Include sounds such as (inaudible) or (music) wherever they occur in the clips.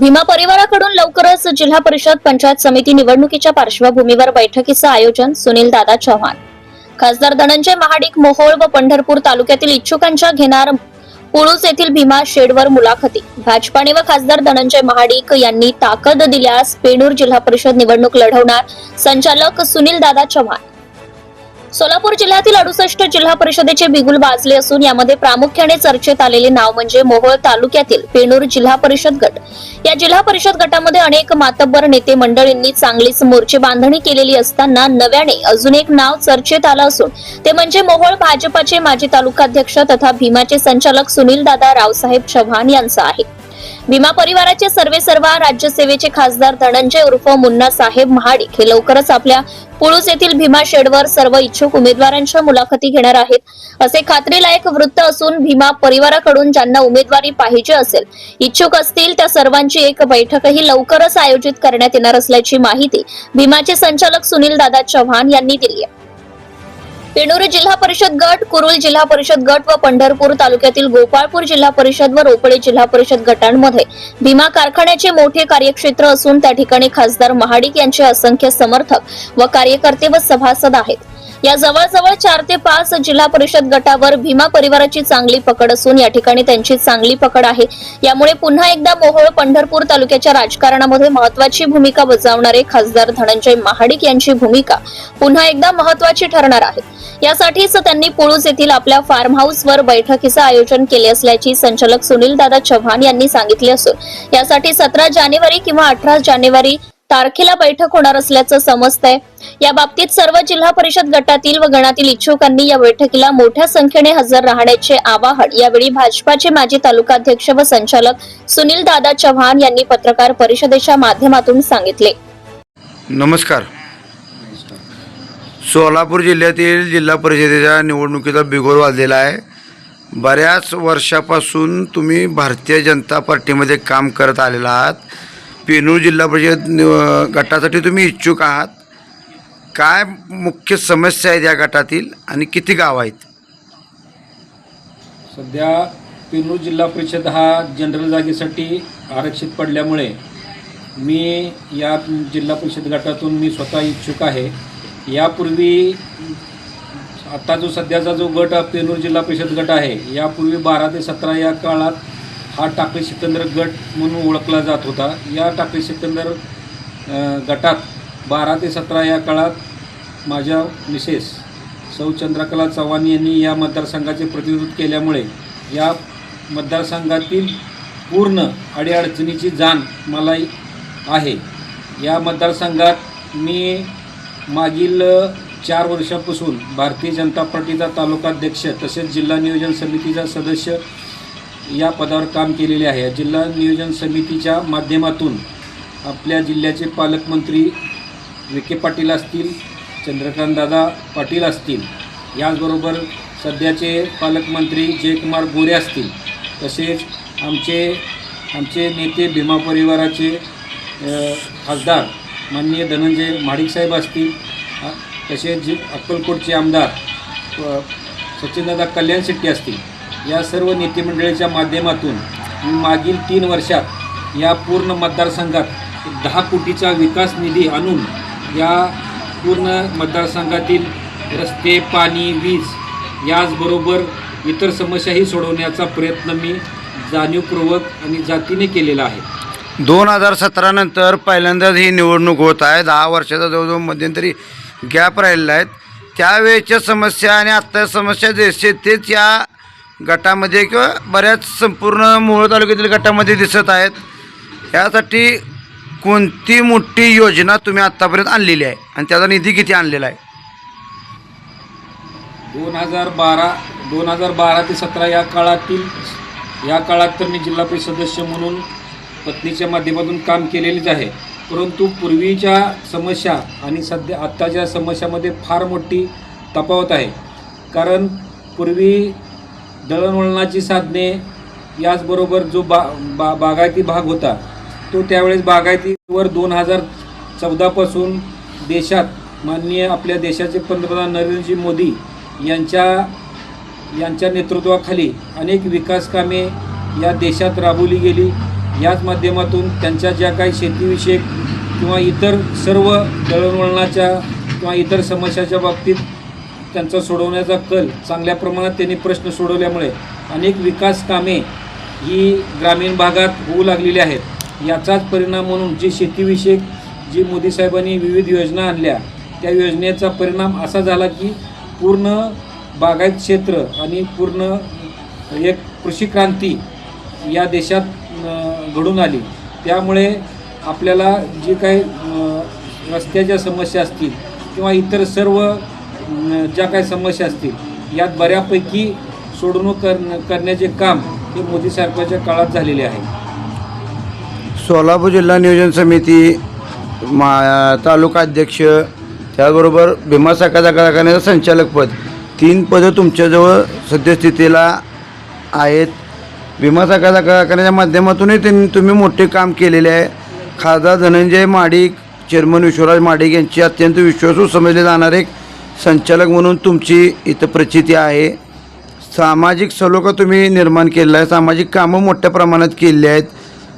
भीमा परिवाराकडून लवकरच जिल्हा परिषद पंचायत समिती निवडणुकीच्या पार्श्वभूमीवर बैठकीचं आयोजन सुनील दादा चव्हाण खासदार धनंजय महाडिक मोहोळ व पंढरपूर तालुक्यातील इच्छुकांच्या घेणार पुळूस येथील भीमा शेडवर मुलाखती. भाजपाने व खासदार धनंजय महाडिक यांनी ताकद दिल्यास पेणूर जिल्हा परिषद निवडणूक लढवणार संचालक सुनील दादा चव्हाण सोलापूर जिल्ह्यातील अडुसष्ट जिल्हा परिषदेचे बिगुल वाजले असून यामध्ये प्रामुख्याने चर्चेत आलेले नाव म्हणजे मोहोळ तालुक्यातील पेणूर जिल्हा परिषद गट. या जिल्हा परिषद गटामध्ये अनेक मातब्बर नेते मंडळींनी चांगलीच मोर्चे बांधणी केलेली असताना नव्याने अजून एक नाव चर्चेत आलं असून ते म्हणजे मोहोळ भाजपाचे माजी तालुकाध्यक्ष तथा भीमाचे संचालक सुनील दादा रावसाहेब चव्हाण यांचं आहे. भीमा परिवाराचे सर्वे सर्वा राज्यसेवेचे खासदार धनंजय उर्फ मुन्ना साहेब महाडिक हे लवकरच आपल्या पुळूस येथील भीमा शेडवर सर्व इच्छुक उमेदवारांच्या मुलाखती घेणार आहेत. असे खात्रीलायक वृत्त असून भीमा परिवाराकडून ज्यांना उमेदवारी पाहिजे असेल इच्छुक असतील त्या सर्वांची एक बैठकही लवकरच आयोजित करण्यात येणार असल्याची माहिती भीमाचे संचालक सुनील दादा चव्हाण यांनी दिली आहे. पेणूर जिल्हा परिषद गट कुरुल जिल्हा परिषद गट व पंढरपूर तालुक्यातील गोपाळपूर जिल्हा परिषद व रोपडे जिल्हा परिषद गटांमध्ये भीमा कारखान्याचे मोठे कार्यक्षेत्र असून त्या ठिकाणी खासदार महाडिक यांचे असंख्य समर्थक व कार्यकर्ते व सभासद आहेत. या जवळजवळ चार ते पाच जिल्हा परिषद गटावर भीमा परिवाराची चांगली पकड असून या ठिकाणी त्यांची चांगली पकड आहे. यामुळे पुन्हा एकदा मोहोळ पंढरपूर तालुक्याच्या राजकारणामध्ये महत्वाची भूमिका बजावणारे खासदार धनंजय महाडिक यांची भूमिका पुन्हा एकदा महत्वाची ठरणार आहे. यासाठीच त्यांनी पुळूस येथील आपल्या फार्म हाऊसवर बैठकीचं आयोजन केले असल्याची संचालक सुनील दादा चव्हाण यांनी सांगितले असून यासाठी सतरा जानेवारी किंवा अठरा जानेवारी तारखेला बैठक होणार असल्याचं समजतंय. या बाबतीत सर्व जिल्हा परिषद गटातील व गणातील इच्छुकांनी या बैठकीला मोठ्या संख्येने हजर राहण्याचे आवाहन यावेळी भाजपाचे माजी तालुकाध्यक्ष व संचालक सुनील दादा चव्हाण यांनी पत्रकार परिषदेच्या माध्यमातून सांगितले. नमस्कार. सोलापूर जिल्ह्यातील जिल्हा परिषदेच्या निवडणुकीचा बिगोर वाजलेला आहे. बऱ्याच वर्षापासून तुम्ही भारतीय जनता पार्टीमध्ये काम करत आलेला आहात. पेनूर जिल्हा परिषद गटासाठी तुम्ही इच्छुक आहात. काय मुख्य समस्या आहेत या गटातील आणि किती गाव आहेत? सध्या पेनूर जिल्हा परिषद हा जनरल जागेसाठी आरक्षित पडल्यामुळे मी या जिल्हा परिषद गटातून मी स्वतः इच्छुक आहे. यापूर्वी आता जो सध्याचा जो गट पेनूर जिल्हा परिषद गट आहे यापूर्वी बारा ते सतरा या काळात हा टाकळी सिकंदर गट म्हणून ओळखला जात होता. या टाकळी सिकंदर गटात बारा ते सतरा या काळात माझ्या मिसेस सौ चंद्रकला चव्हाण यांनी या मतदारसंघाचे प्रतिनिधित्व केल्यामुळे या मतदारसंघातील पूर्ण अडीअडचणीची जाण मला आहे. या मतदारसंघात मी मागील चार वर्षापासून भारतीय जनता पार्टीचा तालुकाध्यक्ष तसेच जिल्हा नियोजन समितीचा सदस्य या पदावर काम केलेले आहे. जिल्हा नियोजन समितीच्या माध्यमातून आपल्या जिल्ह्याचे पालकमंत्री विखे पाटील असतील चंद्रकांतदादा पाटील असतील याचबरोबर सध्याचे पालकमंत्री जयकुमार गोरे असतील तसेच आमचे आमचे नेते भीमा परिवाराचे खासदार माननीय धनंजय महाडिकसाहेब असतील तसेच जे अक्कलकोटचे आमदार सचिनदादा कल्याण शेट्टी असतील या सर्व नेतेमंडळीच्या माध्यमातून मागील तीन वर्षात या पूर्ण मतदारसंघात दहा कोटीचा विकास निधी आणून या पूर्ण मतदारसंघातील रस्ते पाणी वीज याचबरोबर इतर समस्याही सोडवण्याचा प्रयत्न मी जाणीवपूर्वक आणि जातीने केलेला आहे. दोन हजार सतरा नंतर पहिल्यांदाच ही निवडणूक होत आहे. दहा वर्षाचा जवळजवळ मध्यंतरी गॅप राहिलेला आहे. त्यावेळेच्या समस्या आणि आत्ता समस्या जसे तेच या गटामध्ये किंवा बऱ्याच संपूर्ण मोहोळ तालुक्यातील गटामध्ये दिसत आहेत. यासाठी कोणती मोठी योजना तुम्ही आत्तापर्यंत आणलेली आहे? आणि त्याचा निधी किती आणलेला आहे? दोन हजार बारा दोन हजार बारा ते सतरा या काळातील या काळात तर मी जिल्हा परिषद सदस्य म्हणून पत्नीच्या माध्यमातून काम केलेलेच आहे. परंतु पूर्वीच्या समस्या आणि सध्या आत्ताच्या समस्यामध्ये फार मोठी तफावत आहे. कारण पूर्वी दळणवळणाची साधने याचबरोबर जो बा बा बागायती भाग होता तो त्यावेळेस बागायतीवर दोन हजार चौदापासून देशात माननीय आपल्या देशाचे पंतप्रधान नरेंद्रजी मोदी यांच्या यांच्या नेतृत्वाखाली अनेक विकास कामे या देशात राबवली गेली. याच माध्यमातून त्यांच्या ज्या काही शेतीविषयक किंवा इतर सर्व दळणवळणाच्या किंवा इतर समस्याच्या बाबतीत त्यांचा सोडवण्याचा कल चांगल्या प्रमाणात त्यांनी प्रश्न सोडवल्यामुळे अनेक विकास कामे ही ग्रामीण भागात होऊ लागलेली आहेत. याचाच परिणाम म्हणून जी शेतीविषयक जी मोदी साहेबांनी विविध योजना आणल्या त्या योजनेचा परिणाम असा झाला की पूर्ण बागायत क्षेत्र आणि पूर्ण एक कृषी क्रांती या देशात घडून आली. त्यामुळे आपल्याला जी काही रस्त्याच्या समस्या असतील किंवा इतर सर्व ज्या काही समस्या असतील यात बऱ्यापैकी सोडवणूक कर करण्याचे काम हे मोदी सरकारच्या काळात झालेले आहे. सोलापूर जिल्हा नियोजन समिती मा तालुका अध्यक्ष त्याचबरोबर भीमा साखर कारखान्याचं संचालकपद तीन पदं तुमच्याजवळ सद्यस्थितीला आहेत. भीमा साखर कारखान्याच्या माध्यमातूनही त्यांनी तुम्ही मोठे काम केलेले आहे. खासदार धनंजय माडिक चेअरमन विश्वराज माडिक यांची अत्यंत विश्वासू समजले जाणारे एक संचालक म्हणून तुमची इथं प्रचिती आहे. सामाजिक सलोखा तुम्ही निर्माण केलेला आहे. सामाजिक कामं मोठ्या प्रमाणात केलेली आहेत.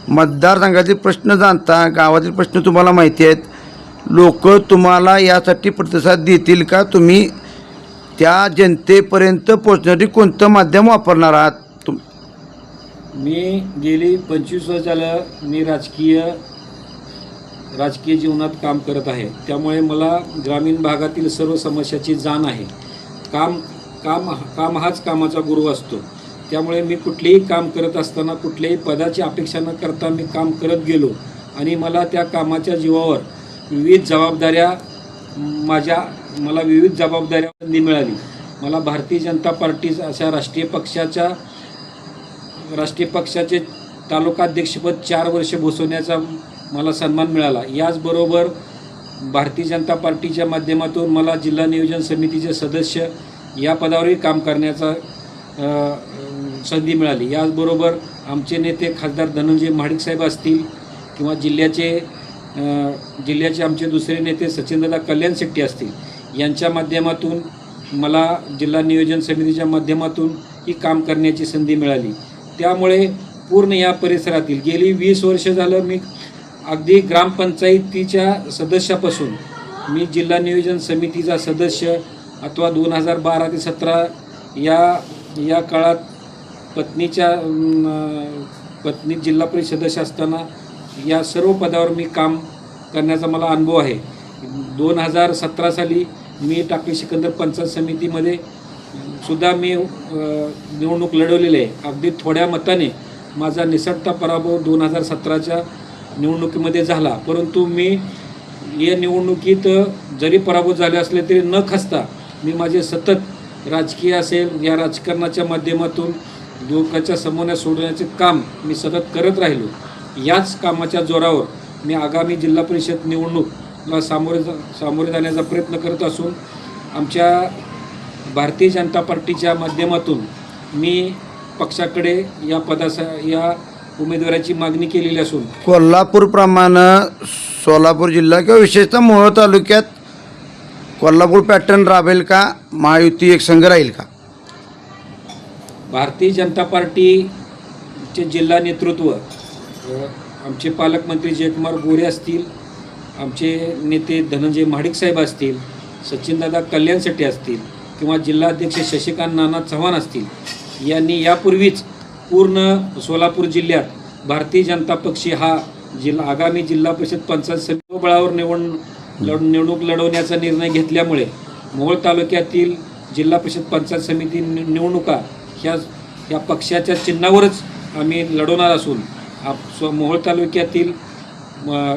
मतदारसंघातील प्रश्न जाणता गावातील प्रश्न तुम्हाला माहिती आहेत. लोक तुम्हाला यासाठी प्रतिसाद देतील का? तुम्ही त्या जनतेपर्यंत पोचण्यासाठी कोणतं माध्यम वापरणार आहात? तुम मी गेली पंचवीस वर्ष झालं मी राजकीय राजकीय जीवनात काम करत आहे. त्यामुळे मला ग्रामीण भागातील सर्व समस्याची जाण आहे. काम काम काम हाच कामाचा गुरु असतो. त्यामुळे मी कुठलेही काम करत असताना कुठल्याही पदाची अपेक्षा न करता मी काम करत गेलो आणि मला त्या कामाच्या जीवावर विविध जबाबदाऱ्या माझ्या मला विविध जबाबदाऱ्या संधी मिळाली. मला भारतीय जनता पार्टी अशा राष्ट्रीय पक्षाच्या राष्ट्रीय पक्षाचे तालुकाध्यक्षपद चार वर्ष बसवण्याचा मला सन्मान मिळाला. याचबरोबर भारतीय जनता पार्टीच्या माध्यमातून मला जिल्हा नियोजन समितीचे सदस्य या पदावरही काम करण्याचा संधी मिळाली. याचबरोबर आमचे नेते खासदार धनंजय महाडिक साहेब असतील किंवा जिल्ह्याचे जिल्ह्याचे आमचे दुसरे नेते सचिनदादा कल्याण शेट्टी असतील यांच्या माध्यमातून मला जिल्हा नियोजन समितीच्या माध्यमातून ही काम करण्याची संधी मिळाली. त्यामुळे पूर्ण या परिसरातील गेली वीस वर्ष झालं मी अगदी ग्रामपंचायतीच्या सदस्यापासून मी जिल्हा नियोजन समितीचा सदस्य अथवा दोन हजार बारा ते सतरा या या काळात पत्नीच्या पत्नी जिल्हा परिषद सदस्य असताना या सर्व पदावर मी काम करण्याचा मला अनुभव आहे. दोन हजार सतरा साली मी टाकळी सिकंदर पंचायत समितीमध्ये सुद्धा मी निवडणूक लढवलेली आहे. अगदी थोड्या मताने माझा निसटता पराभव दोन हजार सतराच्या निवडणुकीमध्ये झाला. परंतु मी या निवडणुकीत जरी पराभूत झाले असले तरी न खसता मी माझे सतत राजकीय असेल या राजकारणाच्या माध्यमातून दुःखाच्या समोर सोडण्याचे काम मी सतत करत राहिलो. याच कामाच्या जोरावर मी आगामी जिल्हा परिषद निवडणूकला सामोरे जा सामोरे जाण्याचा प्रयत्न करत असून आमच्या भारतीय जनता पार्टीच्या माध्यमातून मी पक्षाकडे या पदासा या उमेदवाराची मागणी केलेली असून कोल्हापूरप्रमाणे सोलापूर जिल्हा किंवा विशेषतः मोहोळ तालुक्यात कोल्हापूर पॅटर्न राबेल का? महायुती एक संघ राहील का? भारतीय जनता पार्टीचे जिल्हा नेतृत्व अ, आमचे पालकमंत्री जयकुमार गोरे असतील आमचे नेते धनंजय महाडिक साहेब असतील सचिनदादा कल्याण शेट्टी असतील किंवा जिल्हाध्यक्ष शशिकांत नाना चव्हाण असतील यांनी यापूर्वीच पूर्ण सोलापूर जिल्ह्यात भारतीय जनता पक्ष हा जिल्हा आगामी जिल्हा परिषद पंचायत समिती बळावर निवड लढ निवडणूक लढवण्याचा निर्णय घेतल्यामुळे मोहोळ तालुक्यातील जिल्हा परिषद पंचायत समिती निवडणुका ह्या या पक्षाच्या चिन्हावरच आम्ही लढवणार असून आप स्व मोहोळ तालुक्यातील म-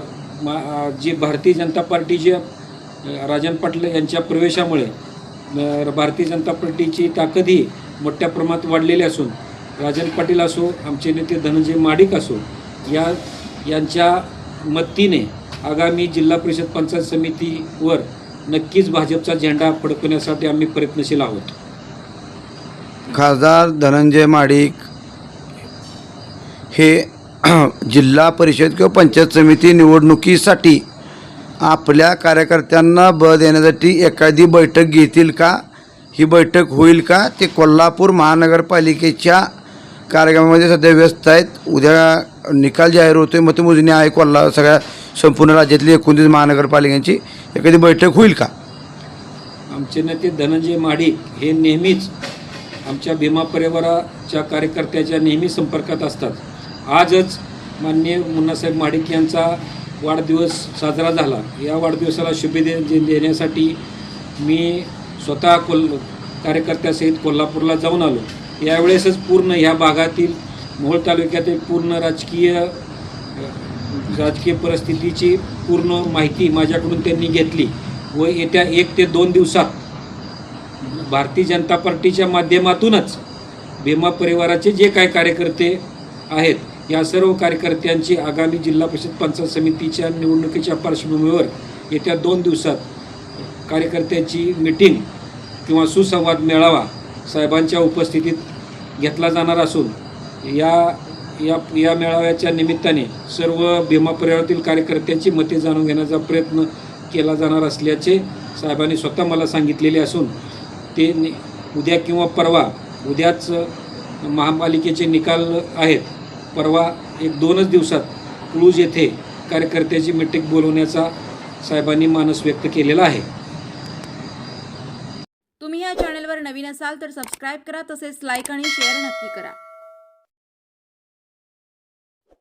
जी भारतीय जनता पार्टीचे राजन पाटील यांच्या प्रवेशामुळे भारतीय जनता पार्टीची ताकदही मोठ्या प्रमाणात वाढलेली असून राजन पाटील असो आमचे नेते धनंजय माडिक असो या यांच्या मदतीने आगामी जिल्हा परिषद पंचायत समितीवर नक्कीच भाजपचा झेंडा फडकवण्यासाठी आम्ही प्रयत्नशील आहोत. खासदार धनंजय माडिक हे (clears throat) जिल्हा परिषद किंवा पंचायत समिती निवडणुकीसाठी आपल्या कार्यकर्त्यांना बळ देण्यासाठी एखादी बैठक घेतील का? ही बैठक होईल का? ते कोल्हापूर महानगरपालिकेच्या कार्यक्रमामध्ये म्हणजे सध्या व्यस्त आहेत. उद्या निकाल जाहीर होतो आहे मतमोजणी आहे कोल्हा सगळ्या संपूर्ण राज्यातली एकोणतीस महानगरपालिकांची. एखादी बैठक होईल का? आमचे नेते धनंजय महाडिक हे नेहमीच आमच्या भीमा परिवाराच्या कार्यकर्त्याच्या नेहमी संपर्कात असतात. आजच माननीय मुन्नासाहेब महाडिक यांचा वाढदिवस साजरा झाला. या वाढदिवसाला शुभे दे- देण्यासाठी मी स्वतः कोल कार्यकर्त्यासहित कोल्हापूरला जाऊन आलो. यावेळेसच पूर्ण ह्या भागातील मोहोळ तालुक्यातील पूर्ण राजकीय राजकीय परिस्थितीची पूर्ण माहिती माझ्याकडून त्यांनी घेतली व येत्या एक ते दोन दिवसात भारतीय जनता पार्टीच्या माध्यमातूनच भीमा परिवाराचे जे काही कार्यकर्ते आहेत या सर्व कार्यकर्त्यांची आगामी जिल्हा परिषद पंचायत समितीच्या निवडणुकीच्या पार्श्वभूमीवर येत्या दोन दिवसात कार्यकर्त्याची मिटिंग किंवा सुसंवाद मेळावा साहेबांच्या उपस्थितीत घेतला जाणार असून या या या मेळाव्याच्या निमित्ताने सर्व भीमा परिवारातील कार्यकर्त्यांची मते जाणून घेण्याचा प्रयत्न केला जाणार असल्याचे साहेबांनी स्वतः मला सांगितलेले असून ते नि- उद्या किंवा परवा उद्याच महापालिकेचे निकाल आहेत परवा एक दोनच दिवसात क्लूज येथे कार्यकर्त्याची मिटिंग बोलवण्याचा साहेबांनी मानस व्यक्त केलेला आहे तुम्ही या चॅनलवर नवीन असाल तर सबस्क्राईब करा तसेच लाईक आणि शेअर नक्की करा.